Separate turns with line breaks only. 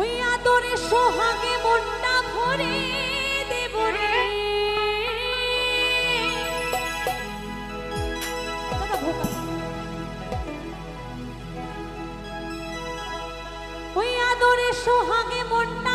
ওই আদরে সোহাগে মনটা ভরে দেব রে। ওই আদরে সোহাগে মনটা